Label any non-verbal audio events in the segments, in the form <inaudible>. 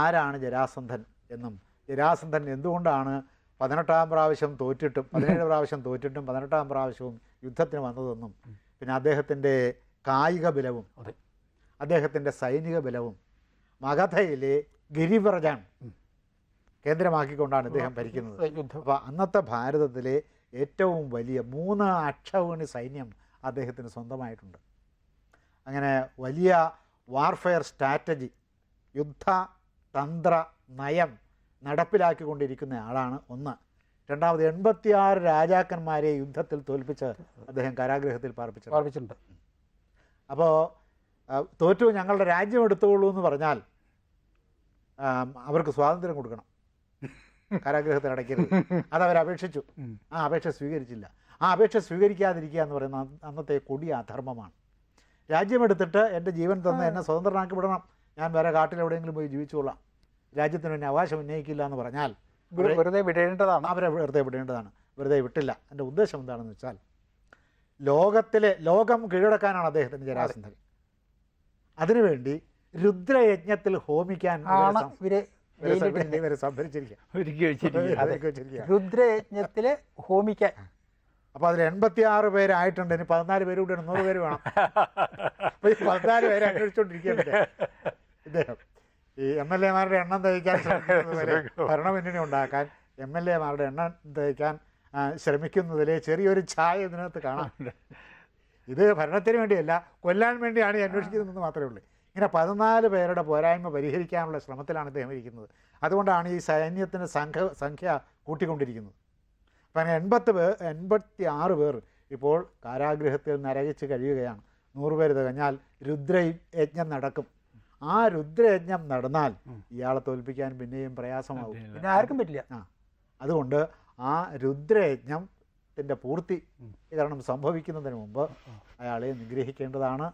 ആരാണ് ജരാസന്ധൻ എന്നും? ജരാസന്ധൻ എന്തുകൊണ്ടാണ് പതിനെട്ടാം പ്രാവശ്യം തോറ്റിട്ടും പതിനേഴ് പ്രാവശ്യം തോറ്റിട്ടും പതിനെട്ടാം പ്രാവശ്യവും യുദ്ധത്തിന് വന്നതെന്നും? പിന്നെ അദ്ദേഹത്തിന്റെ കായിക ബലവും അദ്ദേഹത്തിന്റെ സൈനിക ബലവും മഗധയിലെ ഗിരിവ്രജാൻ കേന്ദ്രമാക്കിക്കൊണ്ടാണ് ഇദ്ദേഹം ഭരിക്കുന്നത്. അപ്പോൾ അന്നത്തെ ഭാരതത്തിലെ ഏറ്റവും വലിയ മൂന്ന് അക്ഷവണി സൈന്യം അദ്ദേഹത്തിന് സ്വന്തമായിട്ടുണ്ട്. അങ്ങനെ വലിയ വാർഫെയർ സ്ട്രാറ്റജി യുദ്ധ തന്ത്ര നയം നടപ്പിലാക്കിക്കൊണ്ടിരിക്കുന്ന ആളാണ് ഒന്ന്. രണ്ടാമത് എൺപത്തിയാറ് രാജാക്കന്മാരെ യുദ്ധത്തിൽ തോൽപ്പിച്ച് അദ്ദേഹം കാരാഗ്രഹത്തിൽ പാർപ്പിച്ചു പാർപ്പിച്ചിട്ടുണ്ട്. അപ്പോൾ തോറ്റു ഞങ്ങളുടെ രാജ്യം എടുത്തോളൂ എന്ന് പറഞ്ഞാൽ അവർക്ക് സ്വാതന്ത്ര്യം കൊടുക്കണം. കാരാഗ്രഹത്തിൽ അടയ്ക്കരുത്. അതവർ അപേക്ഷിച്ചു. ആ അപേക്ഷ സ്വീകരിച്ചില്ല. ആ അപേക്ഷ സ്വീകരിക്കാതിരിക്കുക എന്ന് പറയുന്ന അന്നത്തെ കൊടിയ അധർമ്മമാണ്. രാജ്യമെടുത്തിട്ട് എന്റെ ജീവൻ തന്ന് എന്നെ സ്വതന്ത്രനാക്കി വിടണം ഞാൻ വേറെ കാട്ടിൽ എവിടെയെങ്കിലും പോയി ജീവിച്ചുകൊള്ളാം. രാജ്യത്തിന് എന്നെ അവകാശം ഉന്നയിക്കില്ല എന്ന് പറഞ്ഞാൽ വെറു- വെറുതെ വിടേണ്ടതാണ്. അവരെ വെറുതെ വിടേണ്ടതാണ്. വെറുതെ വിട്ടില്ല. എന്റെ ഉദ്ദേശം എന്താണെന്ന് വെച്ചാൽ ലോകത്തിലെ ലോകം കീഴടക്കാനാണ് അദ്ദേഹത്തിന്റെ ജരാസന്ധൻ. അതിനുവേണ്ടി രുദ്രയജ്ഞത്തിൽ ഹോമിക്കാൻ ആണ് ഇവർ. രുദ്രയജ്ഞത്തിൽ ഹോമിക്കാൻ. അപ്പോൾ അതിൽ എൺപത്തി ആറ് പേരായിട്ടുണ്ട്. ഇനി പതിനാല് പേര് കൂടിയാണ്. നൂറ് പേര് വേണം. <laughs> ഈ പതിനാല് പേരെ അന്വേഷിച്ചുകൊണ്ടിരിക്കുകയാണ് ഇദ്ദേഹം ഈ എം എൽ എമാരുടെ എണ്ണം തയ്ക്കാൻ ശ്രമിക്കുന്നതുവരെ ഭരണമുന്നണി ഉണ്ടാക്കാൻ എം എൽ എമാരുടെ എണ്ണം തയ്ക്കാൻ ശ്രമിക്കുന്നതിലെ ചെറിയൊരു ഛായ ഇതിനകത്ത് കാണാനുണ്ട് ഇത് ഭരണത്തിന് വേണ്ടിയല്ല കൊല്ലാൻ വേണ്ടിയാണ് ഈ അന്വേഷിക്കുന്നതെന്ന് മാത്രമേ ഉള്ളൂ. ഇങ്ങനെ പതിനാല് പേരുടെ പോരായ്മ പരിഹരിക്കാനുള്ള ശ്രമത്തിലാണ് ഇദ്ദേഹം ഇരിക്കുന്നത്. അതുകൊണ്ടാണ് ഈ സൈന്യത്തിന്റെ സംഘ സംഖ്യ കൂട്ടിക്കൊണ്ടിരിക്കുന്നത്. അപ്പം അങ്ങനെ എൺപത്ത് പേർ എൺപത്തി ആറ് പേർ ഇപ്പോൾ കാരാഗൃഹത്തിൽ നരകിച്ച് കഴിയുകയാണ്. നൂറുപേർ തികഞ്ഞാൽ രുദ്രയജ്ഞം നടക്കും. ആ രുദ്രയജ്ഞം നടന്നാൽ ഇയാളെ തോൽപ്പിക്കാൻ പിന്നെയും പ്രയാസമാകും പിന്നെ ആർക്കും പറ്റില്ല. ആ. അതുകൊണ്ട് ആ രുദ്രയജ്ഞത്തിന്റെ പൂർത്തീകരണം സംഭവിക്കുന്നതിന് മുമ്പ് അയാളെ നിഗ്രഹിക്കേണ്ടതാണ്.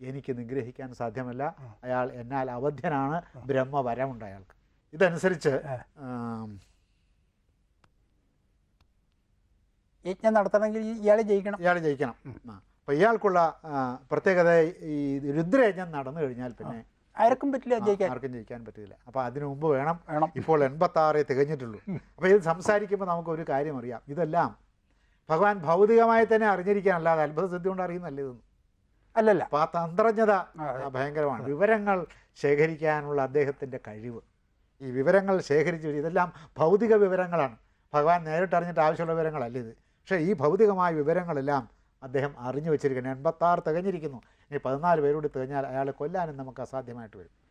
എനിക്ക് നിഗ്രഹിക്കാൻ സാധ്യമല്ല. അയാൾ എന്നാൽ അവധ്യനാണ് ബ്രഹ്മവരമുണ്ട് അയാൾക്ക്. ഇതനുസരിച്ച് യജ്ഞം നടത്തണമെങ്കിൽ ഇയാളെ ജയിക്കണം. ഇയാൾ ജയിക്കണം. ആ. അപ്പോൾ ഇയാൾക്കുള്ള പ്രത്യേകത ഈ രുദ്രയജ്ഞം നടന്നു കഴിഞ്ഞാൽ പിന്നെ ആർക്കും പറ്റില്ല ജയിക്കാൻ. ആർക്കും ജയിക്കാൻ പറ്റില്ല അപ്പോൾ അതിനു മുമ്പ് വേണം വേണം. ഇപ്പോൾ എൺപത്തി ആറേ തികഞ്ഞിട്ടുള്ളൂ. അപ്പോൾ ഇത് സംസാരിക്കുമ്പോൾ നമുക്ക് ഒരു കാര്യം അറിയാം. ഇതെല്ലാം ഭഗവാൻ ഭൗതികമായി തന്നെ അറിഞ്ഞിരിക്കാനല്ലാതെ അത്ഭുത സിദ്ധി കൊണ്ട് അറിയുന്നല്ല ഇതൊന്നും? അല്ലല്ല. അപ്പോൾ ആ തന്ത്രജ്ഞത ഭയങ്കരമാണ്. വിവരങ്ങൾ ശേഖരിക്കാനുള്ള അദ്ദേഹത്തിന്റെ കഴിവ്. ഈ വിവരങ്ങൾ ശേഖരിച്ച്. ഇതെല്ലാം ഭൗതിക വിവരങ്ങളാണ്. ഭഗവാൻ നേരിട്ട് അറിഞ്ഞിട്ട് ആവശ്യമുള്ള വിവരങ്ങളല്ല ഇത്? പക്ഷേ ഈ ഭൗതികമായ വിവരങ്ങളെല്ലാം അദ്ദേഹം അറിഞ്ഞു വെച്ചിരിക്കുന്നു. എൺപത്താറ് തികഞ്ഞിരിക്കുന്നു. ഇനി പതിനാല് പേരോട് തികഞ്ഞാൽ അയാളെ കൊല്ലാനും നമുക്ക് അസാധ്യമായിട്ട് വരും.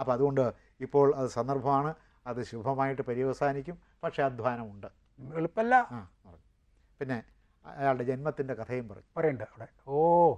അപ്പോൾ അതുകൊണ്ട് ഇപ്പോൾ അത് സന്ദർഭമാണ്. അത് ശുഭമായിട്ട് പര്യവസാനിക്കും. പക്ഷേ അധ്വാനമുണ്ട്. എളുപ്പമല്ല ആ പിന്നെ അയാളുടെ ജന്മത്തിന്റെ കഥയും പറയും. പറയണ്ട അവിടെ. ഓ